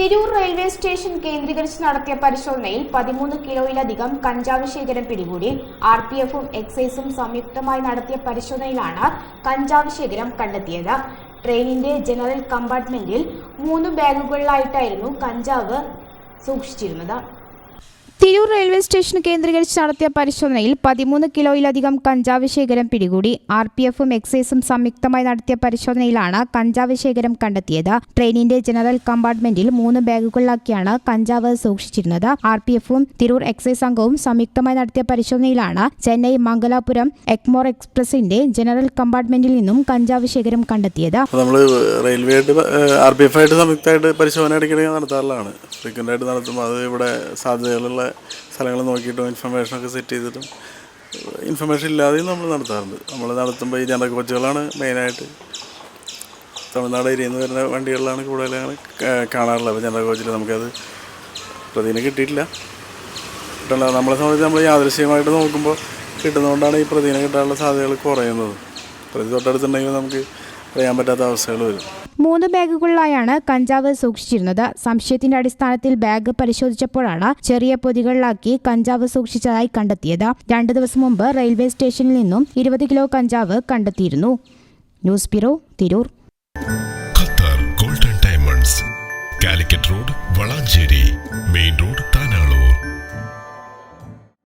Tirur railway station കേന്ദ്രീകരിച്ച് നടത്തിയ പരിശോധനയിൽ പതിമൂന്ന് കിലോയിലധികം കഞ്ചാവ് ശേഖരം പിടികൂടി ആർ പി എഫും എക്സൈസും സംയുക്തമായി നടത്തിയ പരിശോധനയിലാണ് കഞ്ചാവ് ശേഖരം കണ്ടെത്തിയത്. ട്രെയിനിന്റെ ജനറൽ കമ്പാർട്ട്മെന്റിൽ മൂന്ന് ബാഗുകളിലായിട്ടായിരുന്നു കഞ്ചാവ് സൂക്ഷിച്ചിരുന്നത്. തിരൂർ റെയിൽവേ സ്റ്റേഷൻ കേന്ദ്രീകരിച്ച് നടത്തിയ പരിശോധനയിൽ പതിമൂന്ന് കിലോയിലധികം കഞ്ചാവ് ശേഖരം പിടികൂടി. ആർ പി എഫും എക്സൈസും സംയുക്തമായി നടത്തിയ പരിശോധനയിലാണ് കഞ്ചാവ് ശേഖരം കണ്ടെത്തിയത്. ട്രെയിനിന്റെ ജനറൽ കമ്പാർട്ട്മെന്റിൽ മൂന്ന് ബാഗുകളിലാക്കിയാണ് കഞ്ചാവ് സൂക്ഷിച്ചിരുന്നത്. ആർ പി എഫും തിരൂർ എക്സൈസ് സംഘവും സംയുക്തമായി നടത്തിയ പരിശോധനയിലാണ് ചെന്നൈ മംഗലാപുരം എക്മോർ എക്സ്പ്രസിന്റെ ജനറൽ കമ്പാർട്ട്മെന്റിൽ നിന്നും കഞ്ചാവ് ശേഖരം കണ്ടെത്തിയത്. നമ്മൾ റെയിൽവേ ആയിട്ട് സംയുക്തമായിട്ട് പരിശോധന നടത്താറുള്ളതാണ്. നടത്തുമ്പോൾ അത് ഇവിടെ സാധ്യതകളുള്ള സ്ഥലങ്ങൾ നോക്കിയിട്ടും ഇൻഫർമേഷനൊക്കെ സെറ്റ് ചെയ്തിട്ടും ഇൻഫർമേഷൻ ഇല്ലാതെയും നമ്മൾ നടത്താറുണ്ട്. നമ്മൾ നടത്തുമ്പോൾ ഈ ജനറൽ കോച്ചുകളാണ് മെയിനായിട്ട് തമിഴ്നാട് ഏരിയയിൽ നിന്ന് വരുന്ന വണ്ടികളിലാണ് കൂടുതൽ കാണാറുള്ളത്. അപ്പോൾ ജനറൽ കോച്ചിൽ നമുക്കത് പ്രതിനെ കിട്ടിയിട്ടില്ല. കിട്ടണ നമ്മളെ സംബന്ധിച്ച് നമ്മൾ യാദൃശ്യമായിട്ട് നോക്കുമ്പോൾ കിട്ടുന്നതുകൊണ്ടാണ് ഈ പ്രതിനെ കിട്ടാനുള്ള സാധ്യതകൾ കുറയുന്നത്. പ്രതി തൊട്ടടുത്തുണ്ടെങ്കിൽ നമുക്ക് അറിയാൻ പറ്റാത്ത അവസ്ഥകൾ വരും. മൂന്ന് ബാഗുകളിലായാണ് കഞ്ചാവ് സൂക്ഷിച്ചിരുന്നത്. സംശയത്തിന്റെ അടിസ്ഥാനത്തിൽ ബാഗ് പരിശോധിച്ചപ്പോഴാണ് ചെറിയ പൊതികളിലാക്കി കഞ്ചാവ് സൂക്ഷിച്ചതായി കണ്ടെത്തിയത്. രണ്ടു ദിവസം മുമ്പ് റെയിൽവേ സ്റ്റേഷനിൽ നിന്നും ഇരുപത് കിലോ കഞ്ചാവ് കണ്ടെത്തിയിരുന്നു. News bureau Tirur. Qatar golden diamonds. Calicut road Valanchery. Main road